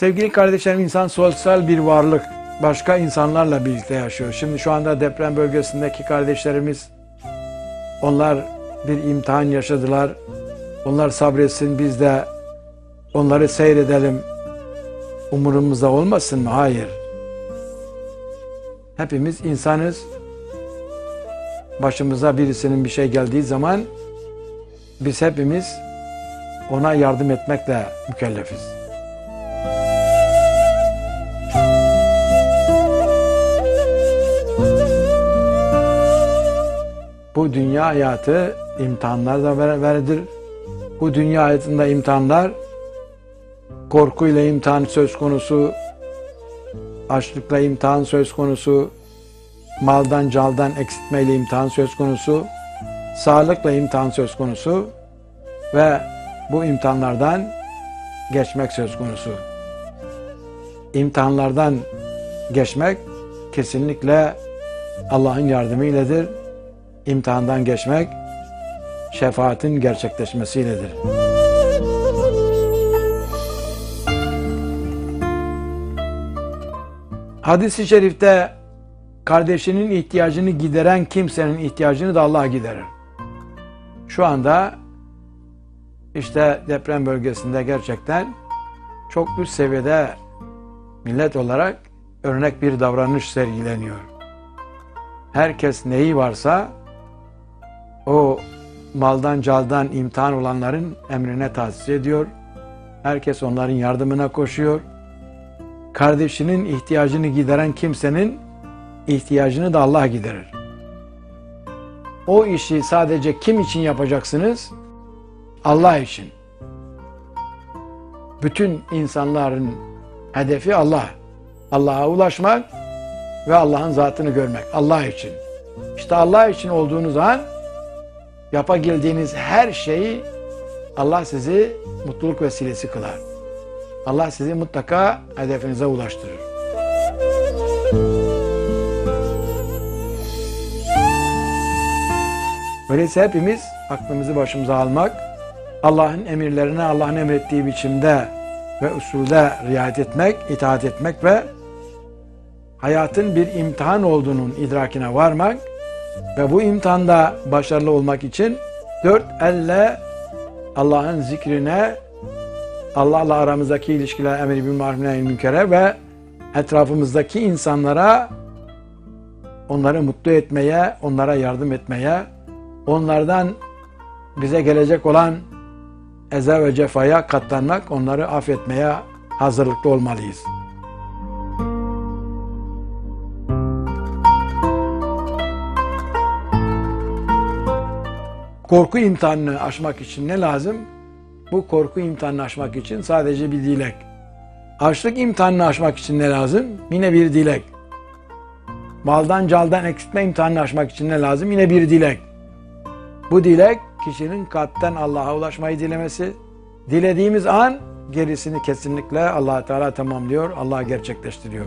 Sevgili kardeşlerim insan sosyal bir varlık. Başka insanlarla birlikte yaşıyor. Şimdi şu anda deprem bölgesindeki kardeşlerimiz onlar bir imtihan yaşadılar. Onlar sabretsin biz de onları seyredelim. Umurumuzda olmasın mı? Hayır. Hepimiz insanız. Başımıza birisinin bir şey geldiği zaman biz hepimiz ona yardım etmekle mükellefiz. Bu dünya hayatı imtihanlarla beraberdir. Bu dünya hayatında imtihanlar korkuyla imtihan söz konusu, açlıkla imtihan söz konusu, maldan caldan eksiltmeyle imtihan söz konusu, sağlıkla imtihan söz konusu ve bu imtihanlardan geçmek söz konusu. İmtihanlardan geçmek kesinlikle Allah'ın yardımı iledir. İmtihandan geçmek şefaatin gerçekleşmesiyledir. Hadis-i şerifte kardeşinin ihtiyacını gideren kimsenin ihtiyacını da Allah giderir. Şu anda işte deprem bölgesinde gerçekten çok üst seviyede millet olarak örnek bir davranış sergileniyor. Herkes neyi varsa o maldan caldan imtihan olanların emrine tahsis ediyor. Herkes onların yardımına koşuyor. Kardeşinin ihtiyacını gideren kimsenin ihtiyacını da Allah giderir. O işi sadece kim için yapacaksınız? Allah için. Bütün insanların hedefi Allah. Allah'a ulaşmak ve Allah'ın zatını görmek. Allah için. İşte Allah için olduğunuz an yapabildiğiniz her şeyi Allah sizi mutluluk vesilesi kılar. Allah sizi mutlaka hedefinize ulaştırır. Öyleyse hepimiz aklımızı başımıza almak, Allah'ın emirlerine Allah'ın emrettiği biçimde ve usulde riayet etmek, itaat etmek ve hayatın bir imtihan olduğunun idrakine varmak ve bu imtihanda başarılı olmak için dört elle Allah'ın zikrine, Allah'la aramızdaki ilişkiler emri bil maruf nehy münkere ve etrafımızdaki insanlara onları mutlu etmeye, onlara yardım etmeye, onlardan bize gelecek olan eze ve cefaya katlanmak, onları affetmeye hazırlıklı olmalıyız. Korku imtihanını aşmak için ne lazım? Bu korku imtihanını aşmak için sadece bir dilek. Açlık imtihanını aşmak için ne lazım? Yine bir dilek. Maldan caldan eksiltme imtihanını aşmak için ne lazım? Yine bir dilek. Bu dilek kişinin kalpten Allah'a ulaşmayı dilemesi. Dilediğimiz an gerisini kesinlikle allah Teala tamamlıyor, Allah gerçekleştiriyor.